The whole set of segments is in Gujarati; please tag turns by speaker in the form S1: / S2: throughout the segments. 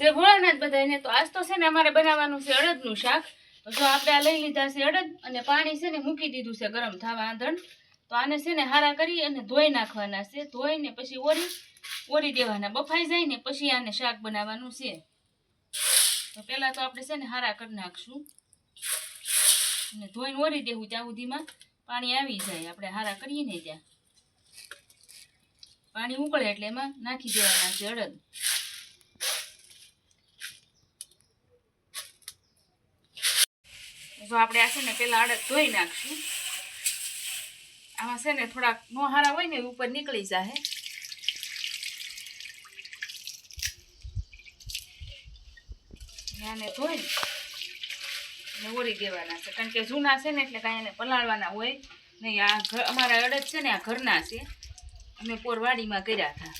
S1: છે ભોળાનાથ બધાને તો આજ તો છે ને અમારે બનાવવાનું છે અડદનું શાક. જો આપણે આ લઈ લીધા છે અડદ અને પાણી છે ને મૂકી દીધું છે ગરમ થવા આંધણ. તો આને છે ને હારા કરી અને ધોઈ નાખવાના છે. ધોઈને પછી ઓરી ઓરી દેવાના. બફાઈ જાય ને પછી આને શાક બનાવવાનું છે. તો પહેલાં તો આપણે છે ને હારા કરી નાખશું. અને ધોઈને ઓરી દેવું ત્યાં સુધીમાં. પાણી આવી જાય. આપણે હારા કરીએ ને ત્યાં. પાણી ઉકળે એટલે એમાં નાખી દેવાના છે અડદ. જો આપણે આ છે ને પેલા અડદ ધોઈ નાખશું. આમાં છે ને થોડાક નોહારા હોય ને ઉપર નીકળી જાય આને ધોઈ ને ઓરી દેવાના છે. કારણ કે જૂના છે ને એટલે કાંઈ એને પલાળવાના હોય. નહીં આ ઘર અમારા અડદ છે ને આ ઘરના છે. અમે પોરવાડીમાં કર્યા હતા.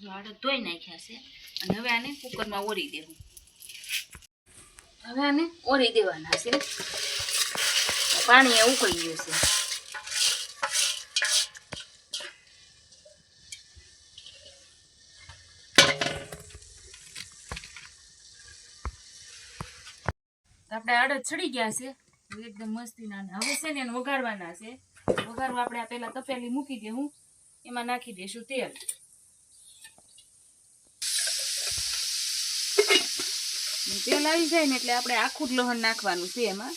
S1: જો અડદ ધોઈ નાખ્યા છે. અને હવે આને કુકરમાં ઓરી દેવું. હવે આને ઓરી દેવાના છે. પાણી એ ઉકળી ગયું છે. આપણે આડત ચડી ગયા છે. એકદમ મસ્તી ના હવે છે ને એને વઘારવાના છે. વઘારવા આપણે આ પહેલા તપેલી મૂકી દે હું. એમાં નાખી દઈશું તેલ. તેલ આવી જાય ને એટલે આપણે આખું જ લહણ નાખવાનું છે એમાં.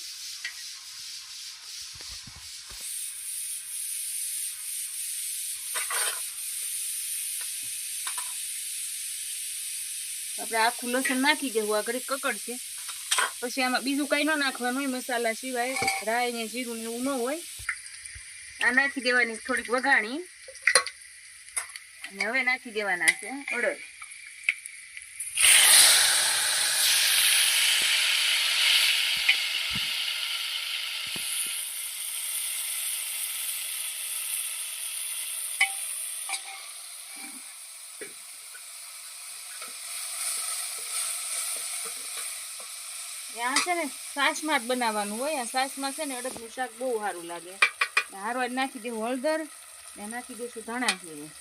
S1: આપણે આખું લસણ નાખી દેવું કકડ છે. પછી આમાં બીજું કંઈ ન નાખવાનું હોય, મસાલા સિવાય, રાઈ ને જીરું ને એવું ન હોય. આ નાખી દેવાની થોડીક વઘાણી. અને હવે નાખી દેવાના છે અડદ. આ છે ને સાસમાં જ બનાવવાનું હોય. આ સાસમાં છે ને અડદનું શાક બહુ સારું લાગે. હારવા નાખી દેવું હળદર, ને નાખી દઈશું ધાણા જીરું.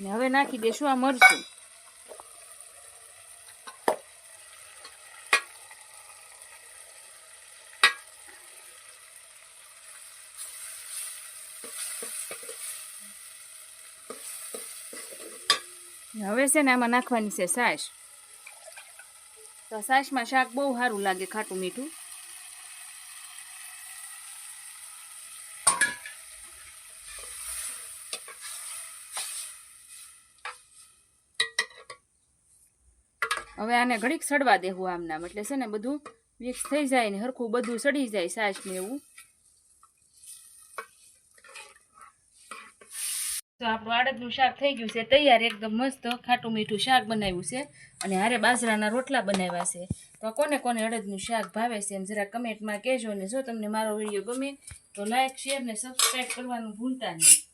S1: ને હવે નાખી દઈશું આ મરચું. હવે છે ને આમાં નાખવાની છે સાસ. તો સાસમાં શાક બહુ સારું લાગે ખાટું મીઠું. હવે આને ઘડીક સડવા દેવું આમનામ. એટલે છે ને બધું મિક્સ થઈ જાય ને હરખું બધું સડી જાય સાસ ને એવું. તો આપણું અડદનું શાક થઈ ગયું છે. તૈયાર એકદમ મસ્ત ખાટું મીઠું શાક બનાવ્યું છે. અને હારે બાજરાના રોટલા બનાવ્યા છે. તો કોને કોને અડદનું શાક ભાવે છે એમ જરા કમેન્ટમાં કહેજો ને જો તમને મારો વીડિયો ગમે તો લાઈક શેર ને સબસ્ક્રાઈબ કરવાનું ભૂલતા નહીં.